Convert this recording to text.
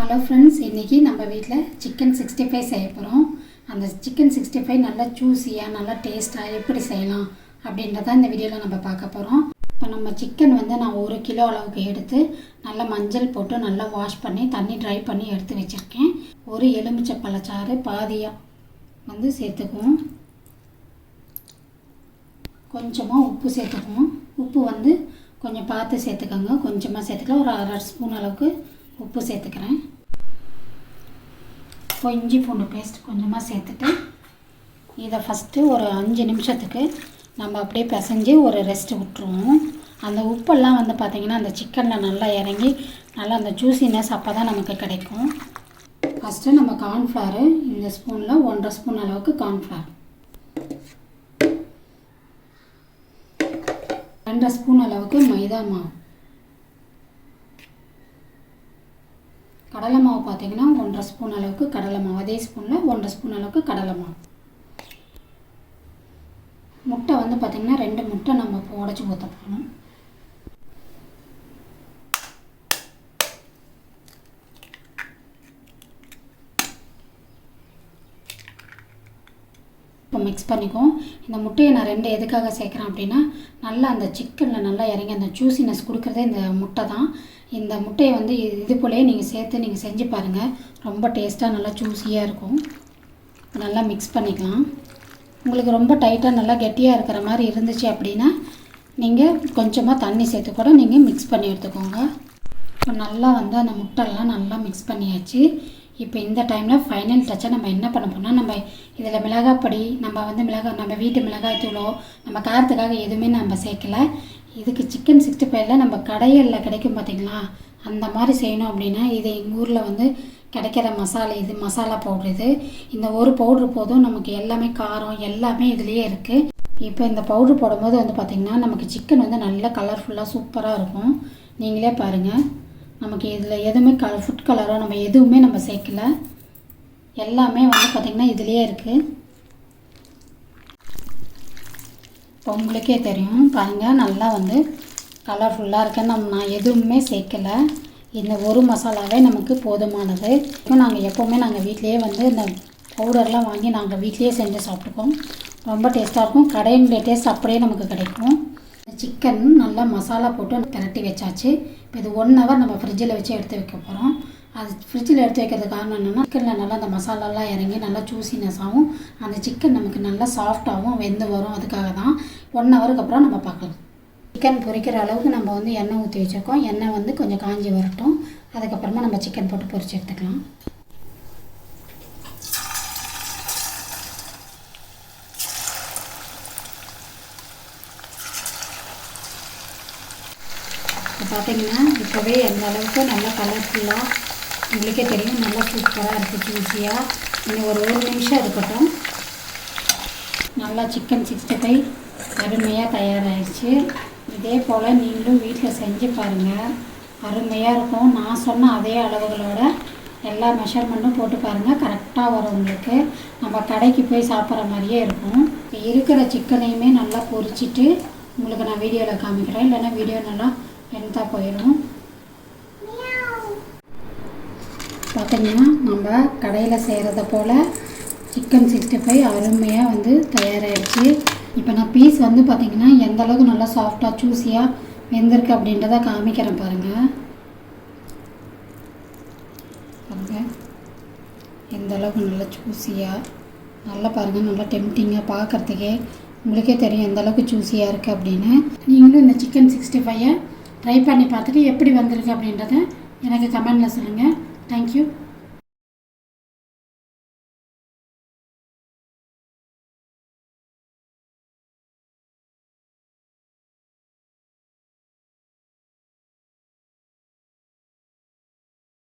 Hello friends இன்றைக்கி நம்ம வீட்டில் சிக்கன் சிக்ஸ்டி ஃபைவ் செய்ய போகிறோம் அந்த சிக்கன் சிக்ஸ்டி ஃபைவ் நல்லா ஜூஸியாக நல்லா டேஸ்ட்டாக எப்படி செய்யலாம் அப்படின்றத இந்த வீடியோவில் நம்ம பார்க்க போகிறோம் இப்போ நம்ம சிக்கன் வந்து நான் ஒரு கிலோ அளவுக்கு எடுத்து நல்லா மஞ்சள் போட்டு நல்லா வாஷ் பண்ணி தண்ணி ட்ரை பண்ணி எடுத்து வச்சுருக்கேன். ஒரு எலுமிச்சை பழச்சாறு பாதியாக வந்து சேர்த்துக்குவோம். கொஞ்சமாக உப்பு சேர்த்துக்குவோம். உப்பு வந்து கொஞ்சம் பார்த்து சேர்த்துக்கோங்க. கொஞ்சமாக சேர்த்துக்கலாம். ஒரு அரை ஸ்பூன் அளவுக்கு உப்பு சேர்த்துக்கிறேன். இப்போ இஞ்சி பூண்டு பேஸ்ட் கொஞ்சமாக சேர்த்துட்டு இதை ஃபஸ்ட்டு ஒரு அஞ்சு நிமிஷத்துக்கு நம்ம அப்படியே பிசைஞ்சு ஒரு ரெஸ்ட் விட்டுருவோம். அந்த உப்பெல்லாம் வந்து பார்த்திங்கன்னா அந்த சிக்கனில் நல்லா இறங்கி நல்லா அந்த ஜூசினஸ் அப்போ தான் நமக்கு கிடைக்கும். ஃபஸ்ட்டு நம்ம கார்ன்ஃப்ளவரு இந்த ஸ்பூனில் ஒன்றரை ஸ்பூன் அளவுக்கு கார்ன்ஃப்ளவர் ரெண்டரை ஸ்பூன் அளவுக்கு மைதா மாவு. கடலை மாவு பார்த்தீங்கன்னா ஒன்றரை ஸ்பூன் அளவுக்கு கடலை மாவு. அதே ஸ்பூனில் ஒன்றரை ஸ்பூன் அளவுக்கு கடலை மாவு. முட்டை வந்து பார்த்திங்கன்னா ரெண்டு முட்டை நம்ம உடச்சி ஊற்ற போகணும் இப்போ மிக்ஸ் பண்ணிக்குவோம். இந்த முட்டையை நான் ரெண்டு எதுக்காக சேர்க்குறேன் அப்படின்னா நல்லா அந்த சிக்கனில் நல்லா இறங்கி அந்த ஜூசினஸ் கொடுக்குறதே இந்த முட்டை தான். இந்த முட்டையை வந்து இது இது நீங்கள் சேர்த்து நீங்கள் செஞ்சு பாருங்கள் ரொம்ப டேஸ்ட்டாக நல்லா ஜூஸியாக இருக்கும். நல்லா மிக்ஸ் பண்ணிக்கலாம். உங்களுக்கு ரொம்ப டைட்டாக நல்லா கெட்டியாக இருக்கிற மாதிரி இருந்துச்சு அப்படின்னா நீங்கள் கொஞ்சமாக தண்ணி சேர்த்து கூட நீங்கள் மிக்ஸ் பண்ணி எடுத்துக்கோங்க. இப்போ நல்லா வந்து அந்த முட்டைலாம் நல்லா மிக்ஸ் பண்ணியாச்சு. இப்போ இந்த டைமில் ஃபைனல் டச்சாக நம்ம என்ன பண்ண போனால் நம்ம இதில் மிளகாப்பொடி நம்ம வந்து மிளகாய் நம்ம வீட்டு மிளகாய் தூளோ நம்ம காரத்துக்காக எதுவுமே நம்ம சேர்க்கல. இதுக்கு சிக்கன் சிக்ஸ்டி ஃபைவ்ல நம்ம கடைகளில் கிடைக்கும் பார்த்தீங்களா அந்த மாதிரி செய்யணும் அப்படின்னா இது எங்கள் ஊரில் வந்து கிடைக்கிற மசாலா இது மசாலா பவுட்ரு இது. இந்த ஒரு பவுட்ரு போதும் நமக்கு எல்லாமே காரம் எல்லாமே இதுலேயே இருக்குது இப்போ இந்த பவுட்ரு போடும்போது வந்து பார்த்திங்கன்னா நமக்கு சிக்கன் வந்து நல்ல கலர்ஃபுல்லாக சூப்பராக இருக்கும். நீங்களே பாருங்கள் நமக்கு இதில் எதுவுமே கல ஃபுட் கலரோ நம்ம எதுவுமே நம்ம சேர்க்கல. எல்லாமே வந்து பார்த்திங்கன்னா இதுலேயே இருக்குது இப்போ உங்களுக்கே தெரியும் பாருங்கள் நல்லா வந்து கலர்ஃபுல்லாக இருக்குன்னு நம்ம நான் எதுவுமே சேர்க்கலை. இந்த ஒரு மசாலாவே நமக்கு போதுமானது. இப்போ நாங்கள் எப்போவுமே நாங்கள் வீட்டிலேயே வந்து இந்த பவுடர்லாம் வாங்கி நாங்கள் வீட்லேயே செஞ்சு சாப்பிட்டுக்கோம் ரொம்ப டேஸ்ட்டாக இருக்கும். கடையினுடைய டேஸ்ட் அப்படியே நமக்கு கிடைக்கும். சிக்கன் நல்லா மசாலா போட்டு திரட்டி வச்சாச்சு. இப்போ இது ஒன் ஹவர் நம்ம ஃப்ரிட்ஜில் வச்சு எடுத்து வைக்க போகிறோம் அது ஃப்ரிட்ஜில் எடுத்து வைக்கிறது காரணம் என்னென்னா சிக்கனில் நல்லா அந்த மசாலாலாம் இறங்கி நல்லா ஜூசினஸாகவும் அந்த சிக்கன் நமக்கு நல்லா சாஃப்டாகவும் வெந்து வரும். அதுக்காக தான் ஒன் ஹவருக்கு அப்புறம் நம்ம பார்க்கலாம். சிக்கன் பொரிக்கிற அளவுக்கு நம்ம வந்து எண்ணெய் ஊற்றி வச்சுருக்கோம். எண்ணெய் வந்து கொஞ்சம் காஞ்சி வரட்டும். அதுக்கப்புறமா நம்ம சிக்கன் போட்டு பொரிச்சு எடுத்துக்கலாம். இப்போ பார்த்தீங்கன்னா இப்போவே எந்த அளவுக்கு நல்லா கலர்ஃபுல்லாக உங்களுக்கே தெரியும் நல்லா சூப்பராக இருக்குது ஜூஸியாக இன்னும் ஒரு ஒரு நிமிஷம் இருக்கட்டும். நல்லா சிக்கன் சிக்ஸ்டி ஃபைவ் அருமையாக தயாராகிடுச்சு இதே போல் நீங்களும் வீட்டில் செஞ்சு பாருங்கள் அருமையாக இருக்கும். நான் சொன்ன அதே அளவுகளோட எல்லா மெஷர்மெண்ட்டும் போட்டு பாருங்கள் கரெக்டாக வரும் உங்களுக்கு. நம்ம கடைக்கு போய் சாப்பிட்ற மாதிரியே இருக்கும். இருக்கிற சிக்கனையுமே நல்லா பொரிச்சிட்டு உங்களுக்கு நான் வீடியோவில் காமிக்கிறேன். இல்லைன்னா வீடியோ நல்லா லென்த்தாக போயிடும் பார்த்தீங்கன்னா நம்ம கடையில் செய்கிறத போல் சிக்கன் சிக்ஸ்டி ஃபைவ் அருமையாக வந்து தயாராகிடுச்சு இப்போ நான் பீஸ் வந்து பார்த்திங்கன்னா எந்த அளவுக்கு நல்லா சாஃப்டாக ஜூஸியாக வெந்திருக்கு அப்படின்றத காமிக்கிறேன் பாருங்கள் பாருங்கள் எந்த அளவுக்கு நல்லா ஜூஸியாக நல்லா பாருங்கள் நல்லா டெம்டிங்காக பார்க்குறதுக்கே உங்களுக்கே தெரியும் எந்த அளவுக்கு ஜூஸியாக இருக்குது அப்படின்னு. நீங்களும் இந்த சிக்கன் சிக்ஸ்டி ஃபைவை ட்ரை பண்ணி பார்த்துட்டு எப்படி வந்திருக்கு அப்படின்றத எனக்கு கமெண்டில் சொல்லுங்கள் தேங்க்யூ